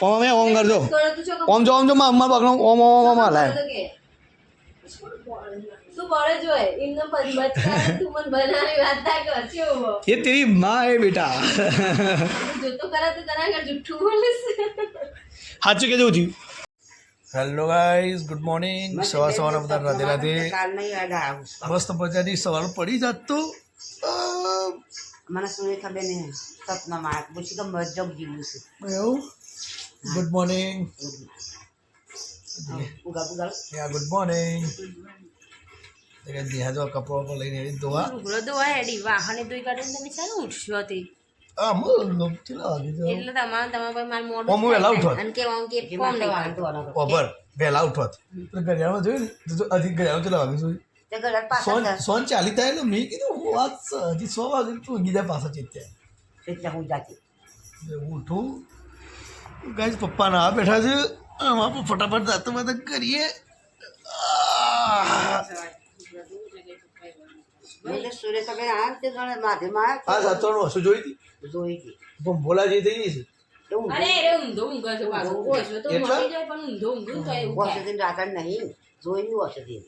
ઓમ અમે ઓમ કરજો કરો તું છો ઓમ જો ઓમ જો માં અમ્મા પકડો ઓમ ઓમ ઓમ હલાય તું બળે જોય એમને પછી બચકા તું મને બનાવી વાત થાય કે હશે એવો એ તેરી માં એ બેટા તું જોતો કરા તો તને આગળ જુઠ્ઠું બોલીશ સાચું કેવું થયું હેલો ગાઈઝ ગુડ મોર્નિંગ સવાર સવારના બધા રાધે રાધે કાલની યાદ આવું મસ્ત મજાની સવાર પડી જાત તો અ, મને શું ખબર નહીં સપનામાં પૂછી કે મજબ જીવું છે. એવું? ગુડ મોર્નિંગ ઉગા ઉગા યા ગુડ મોર્નિંગ દેહા જો કપડો પર લઈને આવી ધોવા. લુગડો ધોવાય એડી વાહને ધોઈ કાઢીને તમે ઉઠશો આ ચલા આવી એટલે તમારે તમારા ભાઈ મારું મોઢું હું વહેલા ઉઠો. અને કે કે. ઓબર ઘડિયાળમાં જોયું ને? તો હજી ઘડિયાળ ચલા વાગે જોયું તે ઘર સોન પાછા સોન चालीत आहे એટલે मी કીધું હું વાત. હજી સો વાગે તું ઊંઘી જાય પાછા ચિત્ત્યા એટલે હું જાતી એટલે ઉઠું ગાઈસ પપ્પા ના બેઠા છે આમાં ફટાફટ દાંતો બધા કરીએ આહ. એટલે સૂર્ય ખબર આ તે ગણે માધ્યમાં આ સાતવાનું હસું જોઈ હતી જોઈ હતી પણ બોલાજી થઈ ગઈ છે એવું અરે અરે ઊંધો ઊંઘો છે પાછો ઓછો તો એટલા? મળી જાય પણ ઊંધો ઊંઘું તો એવું થાય વર્ષથી રાતા નહીં જોયું વર્ષથી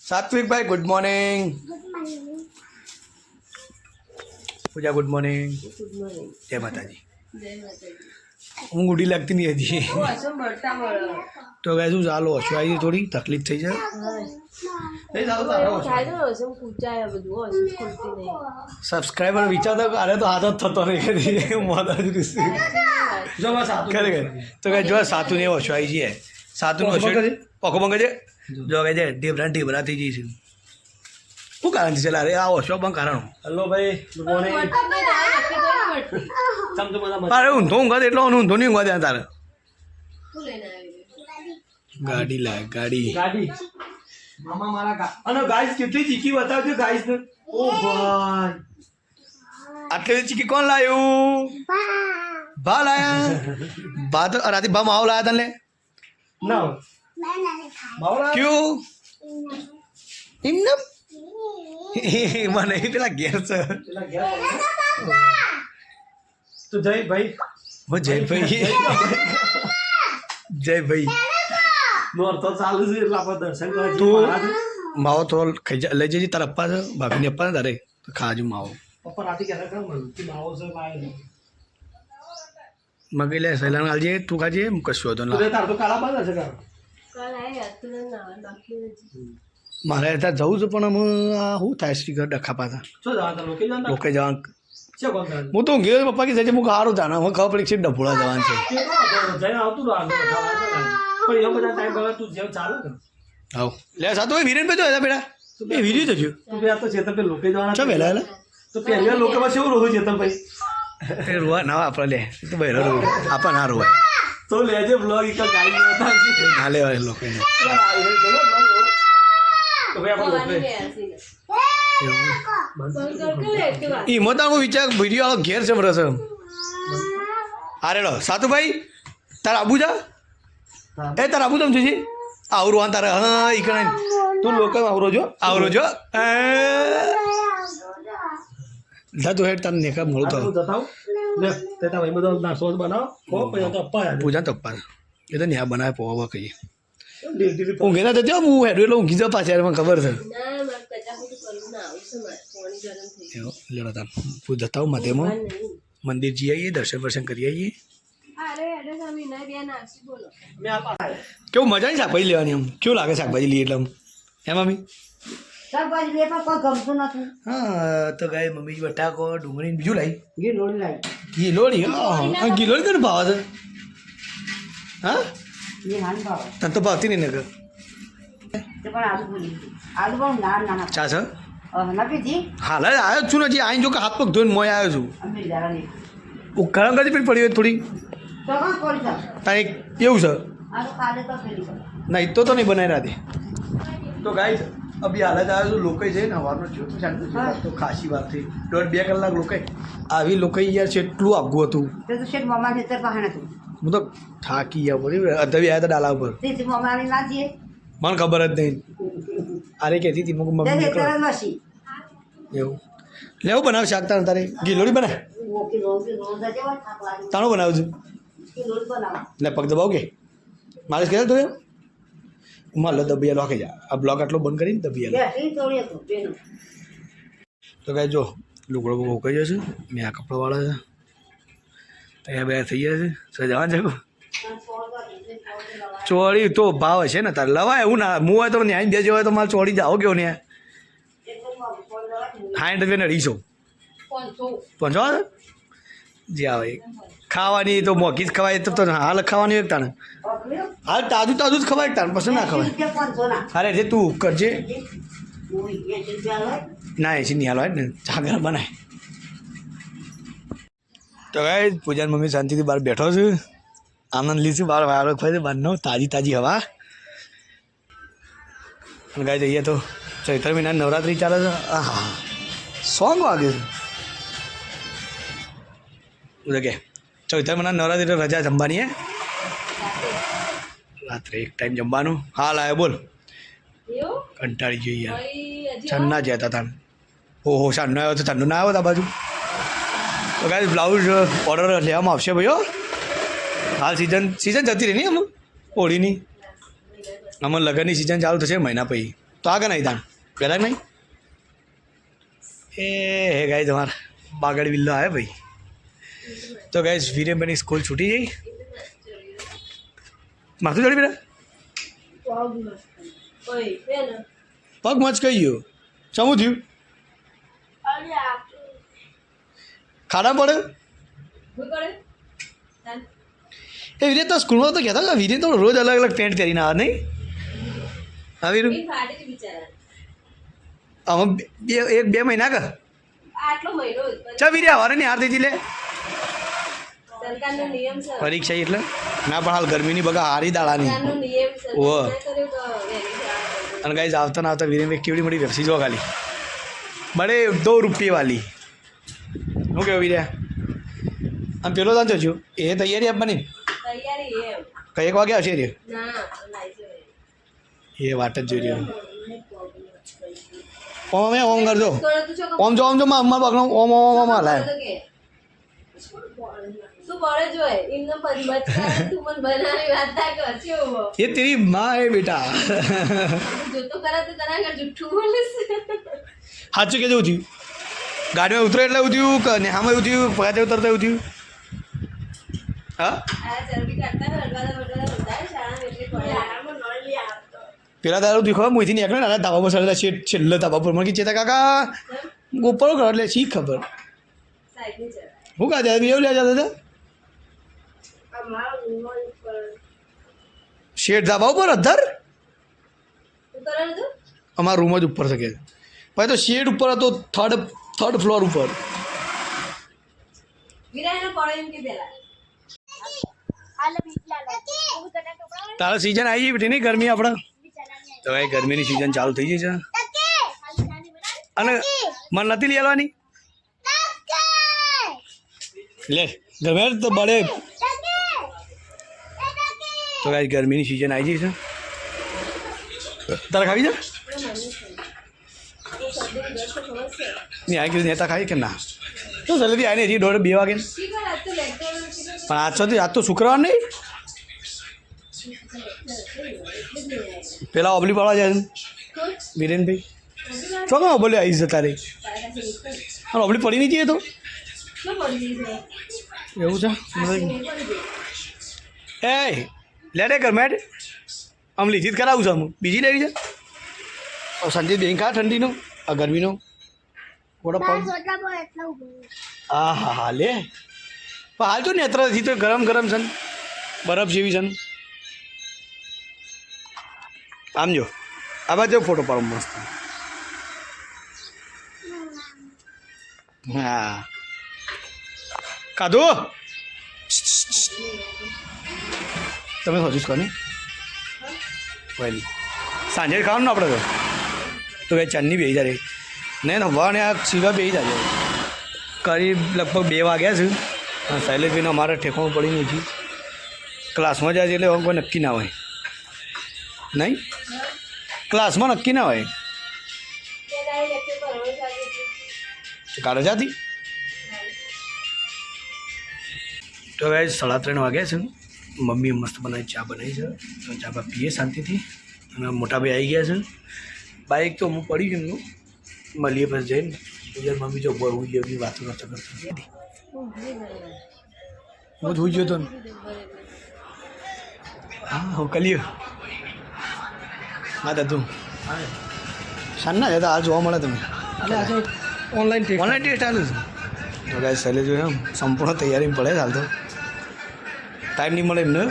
સાત્વિકભાઈ good morning Pooja good morning જય માતાજી. હું ગુડી લાગતી નહીં હજી. તો કહે શું ચાલો હસું આવી થોડી? તકલીફ થઈ જાય? સબસ્ક્રાઈબર વિચારતો અરે તો હાથ જ થતો નહીં કદી જો ખરેખર. તો કઈ જો સાતું ને છે જઈએ. સાતું નો પોખો બંગ છે જો કે છે ઢીબરા ઢીબરા થઈ જઈશું શું કારણ છે લારે આવો શો પણ કારણ હલો ભાઈ તારે ઊંધો ઊંઘા એટલો ઊંધો નહીં ઊંઘા ત્યાં તારે શું લઈને આવી ગાડી લાય ગાડી ગાડી મામા મારા કા અને ગાઈસ કેટલી ચીકી બતાવજો ગાઈસ ને ઓ ભાઈ આટલી ચીકી કોણ લાયું ભા લાયા ભા તો રાતે ભા માવો લાયા તને ના ક્યું એમને મને પેલા ઘેર છે તો જય ભાઈ હો જયભાઈ જયભાઈ નોર તો ચાલુ છે એટલે આપણે દર્શન તું. માવો થોડો ખાઈ જા લઈ જજે તારા અપ્પા છે ભાભીને અપ્પા ને તારે તો ખાજો માવો પપ્પા રાતે છે મગી લે સહેલાને આલજે તું ખાજે કશું હતો ના તાર તો કાળા બાદ હશે મારે ત્યાં જવું છે પણ આ શું થાય સ્ટીકર ડખા પાછા? લોકે જવાનું? હું તો ગયો પપ્પા કે છે હું સારું જાણ. હું ખબર પડી છે ડભોળા જવાનું છે. એ આવ. લે સાતું ભાઈ વિરેન ભાઈ તો બેટા એ વિરી તો આ તો ચેતન પે લોકે જવાના છે. વહેલા હેલા તો પહેલી લોકોમાં શું રોવું ચેતન ભાઈ એ રોવા ના આપણે લે. તો ભાઈ રોવું. આપણ ના રોવાય. તો લેજે બ્લોગ એક ગાઈ બતાવજે ના લેવાય તો ભાઈ આપણે લોકો ને. લે કે વાત. એ મતા હું વિચાર વીડિયો આ ઘેર છે રસ અરે લો સાતુભાઈ તારા આબુજા એ તારા આબુ તમ છે આવરો તારે હા ઈ કણે તું લોકલ આવરો જો. આવરો જો. તું હેડ તને નેકા મળું તો. આટલું જતાવ લે તે ભાઈ બધો નાસ્તો બનાવો. હો પછી તો અપ્પા યાદ પૂજા તો પપ્પા એ તો ન્યા બનાવે પોવા કહીએ. ઊંઘે ના તો ત્યાં હું હેડું એટલે ઊંઘી જાઉં પાછા મને ખબર છે. આવું લેડો તાર હું જતા હું મધ્યમાં. મંદિર જઈ આવીએ દર્શન વર્શન કરી આવીએ. અરે અરે તમે ના બે નાસી બોલો. મેં આ પાસે કેવું મજા નહીં શાકભાજી લેવાની આમ? કેવું લાગે શાકભાજી લઈએ એટલે આમ? એમ મમ્મી? શાકભાજી લે કોઈ ગમતું નથી હા તો ગાય મમ્મી બટાકો ડુંગળી બીજું લાવી ગીલોડી હા ગીલોડી તને ભાવ છે? હા? તને તો ભાવતી નહીં નગર ચા છે? જી હાલ જ આવ્યો છું નથી હજી. જો કે હાથ પગ ધોઈને મોય આવ્યો છું. નહીં. કરી પણ પડી હોય થોડી. તારે એવું છે. નહીં તો તો નહીં બનાવી રાતે. તો ગાય અભી હાલ જ આવ્યો લોકો છે ને હવાનો જો તો ખાસી વાત થઈ. દોઢ બે કલાક લોકો આવી લોકો યાર છે એટલું આગું હતું. હું તો થાકી ગયા બધી અધવી આવ્યા હતા ડાલા ઉપર. ના મને ખબર જ નહીં. અરે કહેતી હતી મમ્મી એવું. લેવું બનાવ શાક તારે તારે. ગીલોડી બનાય તાણું બનાવું છું. કે એટલે પગ દબાવ કે મારે કરે તો એમ મારે લો દબિયા લોકે જા. આ બ્લોક આટલો બંધ કરીને દબિયા તો કાંઈ જો લુગડો બહુ કહી જશે મેં આ કપડાવાળા છે. તૈયાર બે થઈ ગયા છે. સજાવા છે ચોળી તો ભાવ છે ને તારે. લવાય એવું ના હું હોય તો ન્યાય બે હોય તો મારે ચોળી જાઓ કેવો ને સાઠ રૂપિયા અઢીસો. પાંચસો. પહોંચવા જે આવે. ખાવાની તો મોઘી જ ખવાય તો હાલ ખાવાની હોય તાણે હાલ તાજું તાજું જ ખવાય તાણે પછી ના ખવાય? અરે, જે તું કરજે ના, એસી નહીં હાલ હોય ને. જાગર બનાય. તો ગાય પૂજાની મમ્મી શાંતિથી બહાર બેઠો છું. આનંદ લીધું બહાર વાળો ખવાય છે, બહારનો. તાજી તાજી હવા. અને ગાય જઈએ તો ચૈત્ર મહિના નવરાત્રિ ચાલે છે. હા સોંગ વાગે છે. કે ચૈત્ર મહિના નવરાત્રી રજા જમવાની હે? રાત્રે એક ટાઈમ જમવાનું. હાલ આવ્યો બોલ. કંટાળી જોઈએ યાર. હજી છન્ના જતા હો ઓહો છન્નો આવ્યો તો છન્નો ના આવ્યો તા બાજુ? તો કાંઈ બ્લાઉઝ ઓર્ડર લેવામાં આવશે ભાઈઓ હાલ સિઝન સિઝન જતી રહી નહીં અમુક હોળીની? આમાં લગ્નની સિઝન ચાલુ થશે મહિના પછી. તો આગળ નહીં તાણ પહેલાં નહીં? એ હે ગાય તમારા બાગડ વિલ્લો આવે ભાઈ. તો ગાય વીરેનભાઈની સ્કૂલ છૂટી જઈ માથું ચડી બેટા. પગ મચ કઈ ગયો? સમું થયું? ખાડા પડે? શું એ વિરે તો સ્કૂલમાં તો કહેતા હતા વિરે તો રોજ અલગ અલગ પેન્ટ પહેરીને આવે નહીં? હા વીરુ? છે બિચારા આમાં બે એક બે મહિના કા? ચા વીરે હવારે નહીં હાર દીધી લે. પરીક્ષા એટલે? ના પણ હાલ ગરમીની બગા હારી દાળાની ઓ છે. અને ગાઈઝ આવતા ના આવતા વીરેન કેવડી મોટી વેબસી જો ખાલી બડે દો રૂપિયે વાલી. શું કેવું વીર્યા આમ પેલો તાન જોજો એ તૈયારી આપવાની કઈ એક વાગે આવશે રે એ. વાટ જ જોઈ રહ્યો. ઓમ ઓમ કરજો. છો ઓમ જો ઓમ જો માં અમ્મા પકડો ઓમ ઓમ ઓમ હલાય એ તેરી માં હે બેટા. જો તો કરા થયું ગાડીમાં ઉતરે એટલે ઉઠ્યું કે નેહામાં થયું પગાતે ઉતરતા ઉઠ્યું હા? પેલા તારું દેખો મોઈથી નીકળે નાના ધાબા પર સરતા છે છેલ્લે ધાબા પર. મને ચેતા કાકા ઉપર કરો એટલે શી ખબર? હું કાં બીજો લે જતા હતા? શેઠ ધાબા ઉપર અધર અમારા રૂમ જ ઉપર શકે ભાઈ તો શેડ ઉપર હતો થર્ડ થર્ડ ફ્લોર ઉપર. તારે પડે એમ કે પેલા તારા સિઝન આવી ગઈ બેટી નહીં ગરમી આપણે? તો ભાઈ ગરમીની સિઝન ચાલુ થઈ ગઈ છે. અને મને નથી લેવાની? લે ગમે તો બળે. તો કાંઈ ગરમીની સિઝન આવી ગઈ છે. તારે ખાવી છે? નહીં આવી ગયું નેતા ખાઈ કે ના? તો જલ્દી આવીને હજી દોઢ બે વાગે. પણ આજ તો આજ તો શુક્રવાર નહીં. પેલા ઓબલી પાડવા જાય બિરેનભાઈ વિરેનભાઈ. તો કાં ઓબલી આવી જશે તારે? અને ઓબલી પડી નહીં જઈએ તો? એવું છે? એ લે કર મેટ આમ લીધી જ કરાવું છું આમ. બીજી લેવી છે? ઓ સંજય બેન ખા ઠંડીનો? આ ગરમીનો? થોડો પગ હા હા હા લે. પણ હાલ તો ને અત્યારથી તો ગરમ ગરમ છે બરફ જેવી છે ને. આમ જો. આ બાજુ ફોટો પાડો મસ્ત. હા. કાધો? તમે હજુ જ કહો ને વહેલી સાંજે ખાવાનું આપણે તો. તો બે ચાંદની બે હજાર ને નવા ને આ સીવા બે હજાર કરી લગભગ બે વાગ્યા છે. અને શૈલેષભાઈને અમારે ઠેકાણું પડી નથી ક્લાસમાં જાય છે એટલે હવે કોઈ નક્કી ના હોય. નહીં? ક્લાસમાં નક્કી ના હોય. હવે કાઢો જાતી? તો હવે સાડા ત્રણ વાગ્યા છે. મમ્મીએ મસ્ત બનાવી ચા બનાવી છે. તો ચા બા પીએ શાંતિથી. અને મોટા ભાઈ આવી ગયા છે. બાઇક તો હું પડી ગયું. એમનું મળીએ પછી જઈને. બીજા મમ્મી જો બહુ એવી વાતો કરતા કરતા. હું જોઈ ગયો તો ને. હા હું કલ્યો હા દાદુ સાંજના દાદા આ જોવા મળે તમે. Online online test. ચાલુ છે. તો ગાય સહેલે એમ. સંપૂર્ણ તૈયારી પડે હાલ તો. ટાઈમ નહીં મળે એમને.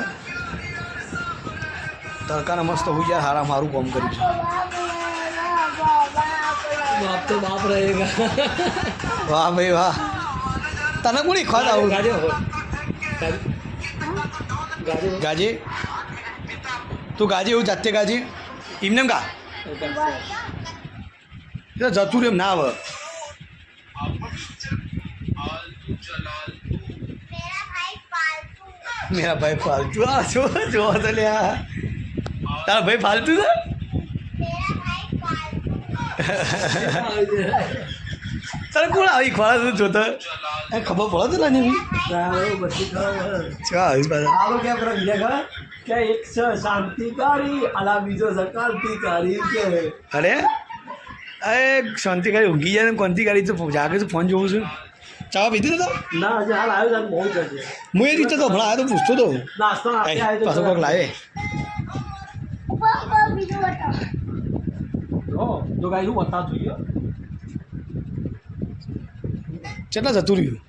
તડકાના મસ્ત હું યાર હારા મારું કામ કર્યું છે. બાપ તો બાપ રહેગા વાહ ભાઈ વાહ. તને કોની ખોદ આવું? ગાજે? તું ગાજી એવું જાતે ગાજી? એમને એમ ગા જતું એમ ના આવે. મેરા ભાઈ ફાલતુ આ છો જોવા તો લે આ. તારા ભાઈ ફાલતુ છે તારે કોણ આવી ખોળા તું જોતો એ ખબર પડે તો ને ચા આવી પાછા આવો કે બીજા ખબર કે એક છે શાંતિકારી અલા બીજો છે ક્રાંતિકારી કે અરે અરે શાંતિકારી ઊંઘી જાય ને ક્રાંતિકારી તો જાગે તો ફોન જોઉં છું ચા પીધી તો ના હજી હાલ આવ્યો બહુ જશે હું એ રીતે તો હમણાં આવ્યો તો પૂછતો તો. નાસ્તો પાછો કોઈક લાવે. જો ગાઈ હું બતા જોઈએ. કેટલા જતું રહ્યું?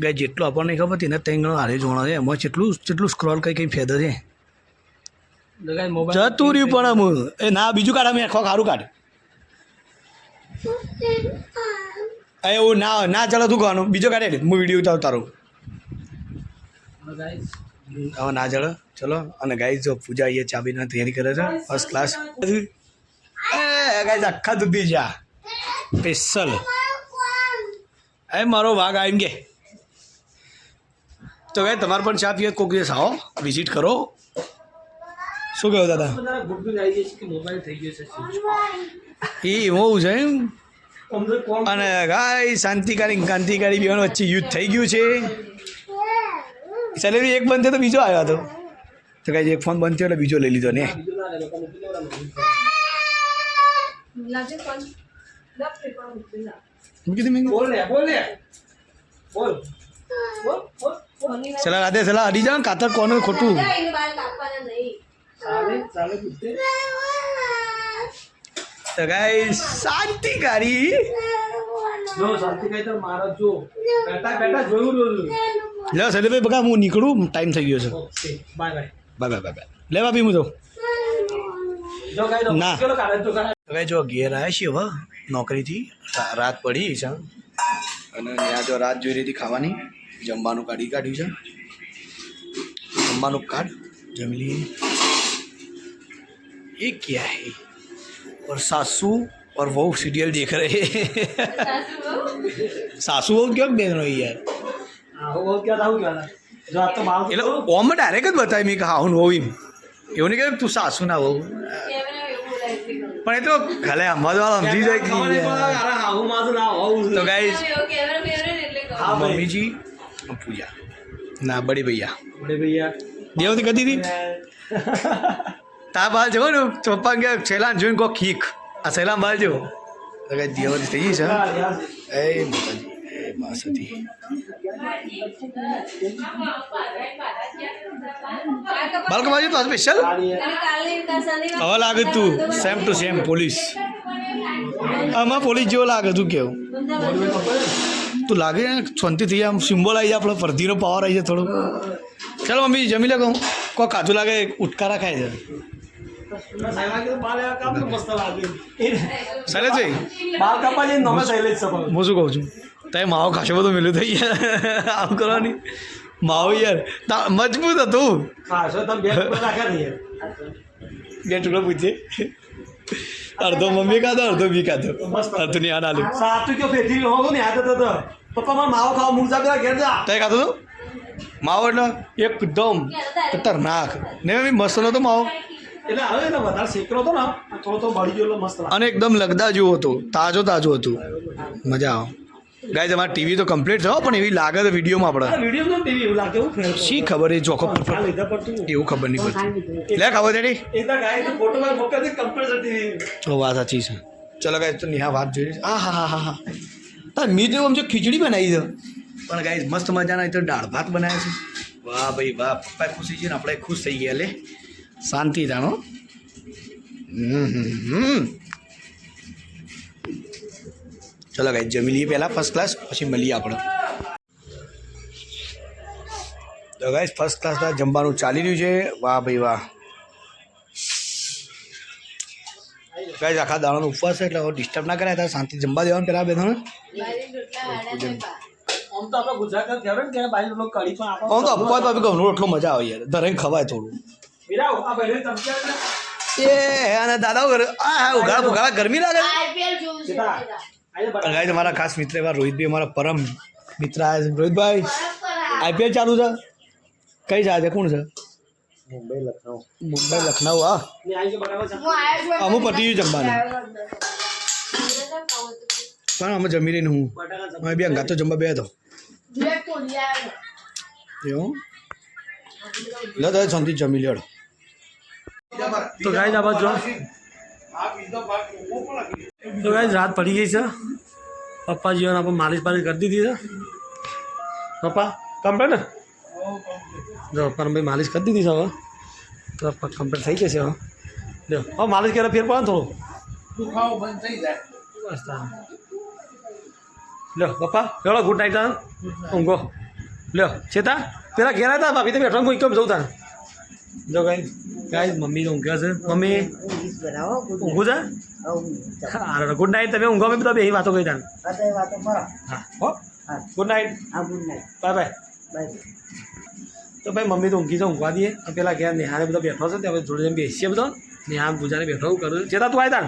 ગાય જેટલું આપણને ખબર હતી ને ત્રણ ગણો હારે જોણા છે. એમાં જેટલું જેટલું સ્ક્રોલ કંઈ કંઈ ફેદર છે. જતું રહ્યું પણ એ ના બીજું કાઢ અમે આખો સારું કાઢ. એવું ના ના ચાલો તું કહેવાનું બીજો કાઢે હું વીડિયો ઉતાર તારું. હવે ના ચાલો. ચલો. અને ગાઈ જો પૂજા અહીંયા ચાબીના તૈયારી કરે છે. ફર્સ્ટ ક્લાસ એ ગાઈ આખા દૂધી જા. સ્પેશલ એ, મારો વાઘ આવીને કે. તો ગાય તમારે પણ ચા પીએ કોઈક દિવસ આવો. વિઝિટ કરો. શું કહ્યું દાદા? બધા ગુડ્ડુ આવી જશે કે મોબાઈલ થઈ ગયો છે? એ એવું છે એમ? અને ગાય શાંતિકારી ને ક્રાંતિકારી બેવાનો વચ્ચે યુદ્ધ થઈ ગયું છે. સેલેરી એક બંધ થયો તો બીજો આવ્યો હતો. તો કાંઈ એક ફોન બંધ થયો એટલે બીજો લઈ લીધો ને. સલાહ રાધે ચલા અડી જાવ કાતર કોનું ખોટું? તો જો શાંતિ કરી તો મારો જો બેટા બેટા જોયું રોજ લે સલીભાઈ બગા હું નીકળું ટાઈમ થઈ ગયો છે bye bye bye bye bye લે બાપી હું તો જો કઈ તો ના. હવે જો ઘેર આવ્યા છીએ હવે નોકરીથી રાત પડી છે અને ત્યાં જો રાત જોઈ રહી હતી ખાવાની જમવાનું કાઢી કાઢ્યું છે. જમવાનું કાઢ. જમી લઈએ. ये क्या है और सासू और वो सीरियल देख रहे हैं સાસુ બહુ? सासू वो क्यों देख रहे हो यार હા હું ક્યાં થાઉં ક્યાં જો આ તો મારું એટલે ઓમાં ડાયરેક્ટ જ બતાવી મેં કે હા હું હોઉં એમ એવું નહીં કે તું સાસુ ના હોઉં કેમેરા એવું બોલાય છે કહું. પણ એ તો ખાલે સમજવા સમજી જાય ખબર નહીં પડે, કે અરે હાહુ માથું ના હોવું છે. તો ગાઈસ એવું કેમેરા ફેરવે ને એટલે કહું. હા ભાઈ. મમ્મીજી પૂજા ના બડી ભૈયા બડે ભૈયા દેવતી કદી હતી તા બાલ જવો ને પપ્પા કે છેલ્લા જોઈને કહો ખીક આ છેલ્લા બાલ જેવો તો કઈ થઈ ગઈ છે. એ એ મા સતી બાળકો તો સ્પેશિયલ હવે લાગે તું સેમ ટુ સેમ પોલીસ આમાં પોલીસ જેવો લાગે, તું કેવું? તું લાગે શાંતિથી આમ સિમ્બોલ આવી જાય, આપણો પરધીનો પાવર આવી જાય થોડો ચાલો મમ્મી, જમી લે કહું કોઈ કાચું લાગે, ઉટકારા ખાય છે. શૈલેષભાઈ બાલ કાપા જઈને તમે શૈલેષ છો હું શું કહું છું? તારે માવો ખાશો બધું મેલું થઈ ગયા આમ કરવાની. માવો યાર. મજબૂત હતું. બે ટુકડા પૂછે અડધો મમ્મી ખાધો અડધો બી ખાધો. અડધો ની આના લ્યું સાચું ને યાદ હતો. પપ્પા મારો માવો ખાવ મૂળ સાહેબ ઘેર જા. તે ખાધો તો? માવો એટલે એકદમ ખતરનાક. ને મસ્ત નતો માવો? એટલે હવે ને વધારે શેકરો હતો ને તો તો બળી ગયો મસ્ત અને એકદમ લગદા જેવું હતું તાજો તાજો હતું. મજા આવે. ગાય તમારી ટીવી તો કમ્પ્લીટ થયો પણ એવી લાગે તો વિડીયોમાં આપણે વીડિયો ટીવી એવું લાગે એવું શી ખબર એ આ એવું ખબર નહીં પડતી. લે ખબર તેડી ઓ તો તો તો વાત સાચી છે. ચલો ગાય તો નિહા વાત જોઈ આ હા હા હા હા. તાર મીત આમ જો ખીચડી બનાવી દો પણ ગાય મસ્ત મજાના તો દાળ ભાત બનાવ્યા છે. વાહ ભાઈ વાહ પપ્પા ખુશી છે ને આપણે ખુશ થઈ ગયા લે. શાંતિ જાણો. ચલો ગાય જમી લઈએ પહેલાં ફર્સ્ટ ક્લાસ પછી મળીએ આપણે. તો ગાઈસ ફર્સ્ટ ક્લાસમાં જમવાનું ચાલી રહ્યું છે. વાહ ભાઈ વાહ. ગાઈસ આખા દાણાનો ઉપવાસ છે એટલે ડિસ્ટર્બ ના કરાય તારે શાંતિ જમવા દેવાનું પહેલાં બે ત્રણ બારી રોટલા વાળા છે બા. આમ તો આપણે ગુજરાતના કહેવાય ને કઢી પણ આમ તો અપવાદ બાપી ઘઉંનો રોટલો મજા આવે યાર. દરેક ખવાય થોડું. એ અને દાદા આ હા ઉઘાડા ઉઘાડા ગરમી લાગે ગાઈસ અમારા ખાસ મિત્ર એવા રોહિતભાઈ અમારા પરમ મિત્ર રોહિતભાઈ આઈપીએલ ચાલુ છે? કઈ જાય છે કોણ છે? મુંબઈ લખનઉ. મુંબઈ લખનઉ હા. અમુક પતી જમવાનું. પણ અમે જમી રહીને હું. અમે બી અંગાત તો જમવા બે હતો. એવું? લે શાંતિ જમી લેડો તો ગાય આ બાજુ તો ગાય રાત પડી ગઈ છે પપ્પાજીઓને આપણે માલિશ બાલિશ કરી દીધી છે પપ્પા કમ્પ્લેટ ને જો પપ્પાને ભાઈ માલિશ કરી દીધી છે હવે તો કમ્પ્લીટ થઈ જશે હવે જો હવે માલિશ કરે ફેર પડે ને થોડું. બસ તારે. લ્યો પપ્પા ચલો ગુડ નાઇટ હા ઊંઘો. લ્યો, ચેતા, પેલા ઘેર હતા ભાભી તો બેઠો હું એકમ જવું તારે? જો ગાય ગાય મમ્મી તો ઊંઘ્યા છે મમ્મી ઊંઘું છે હા ગુડ નાઇટ તમે ઊંઘો મેં બધા બે વાતો કરી તાને હા ગુડ નાઇટ હા good night bye bye bye તો ભાઈ મમ્મી તો ઊંઘી છે ઊંઘવા દઈએ. પેલા ગયા નેહાને બધા બેઠો છે ત્યાં જોડે જેમ બેસીએ બધો. નેહા પૂજાને બેઠો હું કરું ચેતા તું આવ્યા તાન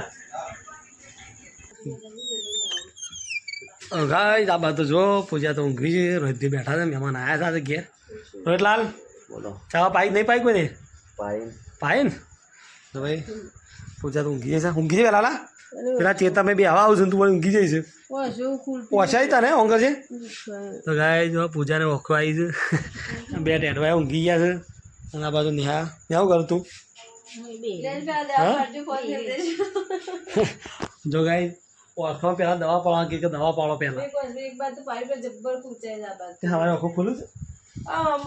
ગાય આ બાજુ તો જો પૂજા તો ઊંઘી છે. રોહિતભાઈ બેઠા છે મહેમાન આવ્યા સાથે ઘેર. રોહિતલાલ બોલો. ચા પાઈ નહીં પાઈ કોઈને? પાય પાય ને તો ભાઈ પૂજા તો ઊંઘી છે ઊંઘી જાય લાલા? પેલા ચેતા મેં બી આવું છે ને તું પણ ઊંઘી જઈશ. પહોંચાય તને ઊંઘ છે? તો ગાય જો પૂજાને ઓખવાઈ છે બે ટેટવાય ઊંઘી ગયા છે. અને આ બાજુ નિહા શું કરું તું. જો ગાય ઓખો પહેલાં દવા પાડવા કે દવા પાડો પહેલાં એક એક તો પાડી પર જબ્બર પૂછાય. તે ઓખો ખુલ્લું છે? આ આમ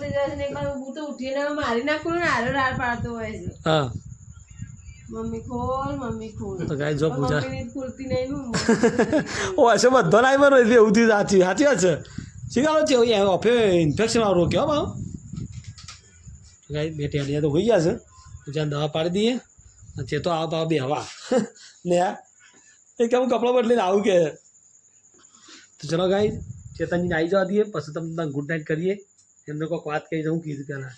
થઈ જાય ને એક હું તો ઉઠીને મારી નાખું ને હારો રાડ પાડતો હોય છે. હા. મમ્મી ખોલ મમ્મી ખોલ. તો ગાય જો પૂજા. મમ્મીની ખુલતી નહીં હું. ઓ હશે બધો ના આવ્યો એટલે એવું થયું સાચી સાચી વાત છે. શીખાડો છે એ ઓફે ઇન્ફેક્શન વાળો રોક્યો ભાવ ગાય બે ટેડિયા તો હોઈ ગયા છે. પૂજા દવા પાડી દઈએ. અને તો આવ પાવા બે હવા. ને આ એ કે હું કપડાં બદલીને આવું કે. તો ચલો ગાય ચેતનજીને આવી જવા દઈએ પછી તમને ગુડ નાઇટ કરીએ. એમને કોઈક વાત કહી દઉં કીધું પહેલાં.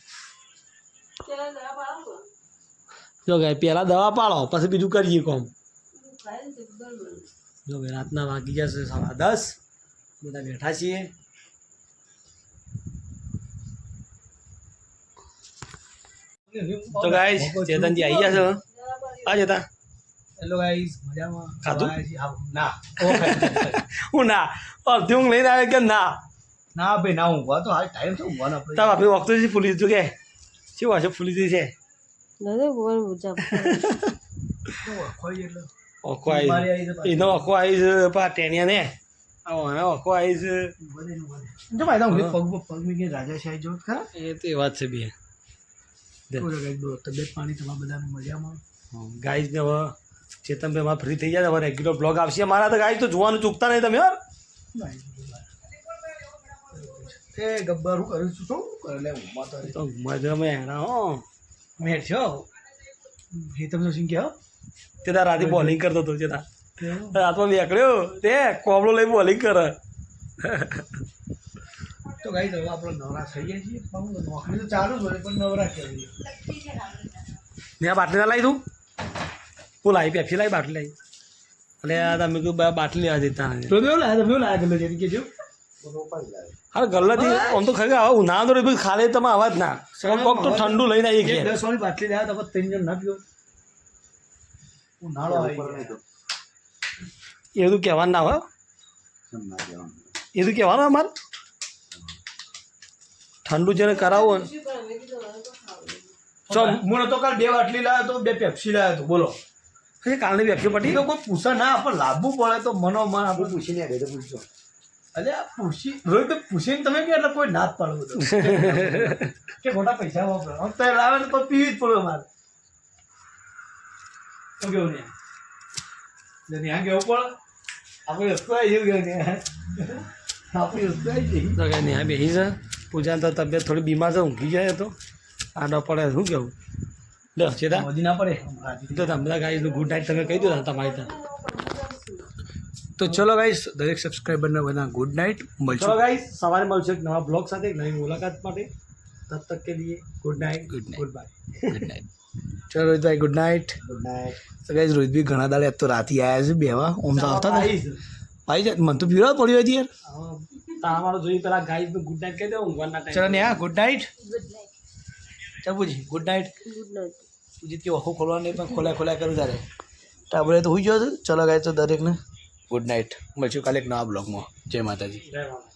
જો ગાય પહેલાં દવા પાડો પછી બીજું કરીએ કોમ. જો ભાઈ રાતના વાગી ગયા સાડા દસ. બધા બેઠા છીએ. તો ગાઈસ ચેતનજી આવી ગયા છો આ જતા હેલો ગાઈસ મજામાં. ખાધું? ના. હું ના. અડધી ઊંઘ લઈને આવે કે ના? ના ભાઈ ના ઊંઘવા તો હાલ ટાઈમ છે ઊંઘવાનો આપણે તાર બાપી વખતો છે ફૂલી દીધું કે? શું હશે ફૂલી દીધી છે? ઓખો આવી એનો ઓખો આવી છે પા ટેનિયા ને. ઓખો આવી છે. જો ભાઈ હું પગ પગ મી રાજા જો ખરા? એ તો એ વાત છે બે. પૂરા તબિયત પાણી તમારા બધાને મજામાં? ગાઈઝ ને હવે ચેતનભાઈ મારા ફ્રી થઈ જાય હવે રેગ્યુલર બ્લોગ આવશે. મારા તો ગાઈઝ તો જોવાનું ચૂકતા નહીં તમે યાર એ ગબ્બર હું કરું છું શું કરે? લે તો તો હેરા હો. મેં છો? એ તમને શું કહો? તે તાર રાતે બોલિંગ કરતો હતો તે તાર રાતમાં વેકળ્યો તે કોબળો લઈ બોલિંગ કરે. તો ગાઈ હવે આપણે નવરા થઈ ગયા છીએ. પણ નોકરી તો ચાલુ જ હોય પણ નવરા કહેવાય મેં બાટલી ના લાવી તું? હું લાવી પેપ્સી લાવી બાટલી લાવી એટલે આ તમે કીધું બા- બાટલી લેવા દેતા તો બેવ લાયા તમે લાયા ગમે જેની કે જો હા ગલ્લાથી આમ તો ખરેખર હવે ઉનાળો તો બધું ખાલે તમે અવાજ ના. કોક તો ઠંડુ લઈને આવી કે દસ વાળી બાટલી લાયા તો ત્રણ જણ ના પીઓ. ઉનાળો આવી ગયો. એ બધું કહેવાનું ના હોય એ બધું કહેવાનું અમારે. ઠંડુ જેને કરાવવું ને. શું કરે? મેં કીધું હવે તો ખાવું. તો કાલ બે બાટલી લાવ્યો તો બે પેપ્સી લાવ્યો તો બોલો. ને કાલની વ્યક્તિ પડી પટી તો પૂછે ના આપણે લાવવું પડે તો મનો મન આપણે પૂછીને આવે તો પૂછજો. અરે આ પૂછી રોહિત તો પૂછીને તમે કે એટલે કોઈ ના જ પાડવું બધું. કે મોટા પૈસા વાપરો. તો લાવે ને તો પીવી જ પડે મારે. શું કેવું ને એટલે ત્યાં કેવું પડે? આપણે રસ્તો આવી જવું કે આપણી રસ્તો આવી જઈ તો કે ત્યાં બેસી છે પૂજા તો તબિયત થોડી બીમાર છે ઊંઘી જાય તો. આડો પડે શું કેવું? લો ચેતા મોદી ના પડે? તો તમે ગાઈઝ ગુડ નાઇટ તમે કહી દો તમારી ત્યાં. તો ચલો ગાઈસ દરેક સબસ્ક્રાઈબરને બધા ગુડ નાઇટ ચલો મળશું સવારે મળશે એક નવા બ્લોગ સાથે એક નવી મુલાકાત માટે. તબ તક કે લીએ. Good night good night goodbye good night ચલો રોહિતભાઈ ગુડ નાઇટ ગુડ નાઇટ તો ગાઈસ રોહિતભાઈ ઘણા દાડે તો રાતે આવ્યા છે બેવા ઓમ તો આવતા હતા. ભાઈ જાય મને તો પીવડા પડ્યો હતી યાર. તમારો જોઈ પેલા ગાઈઝ ગુડ નાઇટ કહી દો ઊંઘવાના ચલો ટાઈમ ને હા ગુડ નાઇટ ચાલ પૂછી ગુડ નાઇટ ગુડ night. પૂછી કે ઓખો ખોલવા નહીં પણ ખોલ્યા ખોલ્યા કરું તારે. ટાબરે તો હોઈ ગયો છે. ચલો ગાય તો દરેકને ગુડ નાઇટ મળશું કાલે એક નવા બ્લોગમાં. જય માતાજી. જય માતા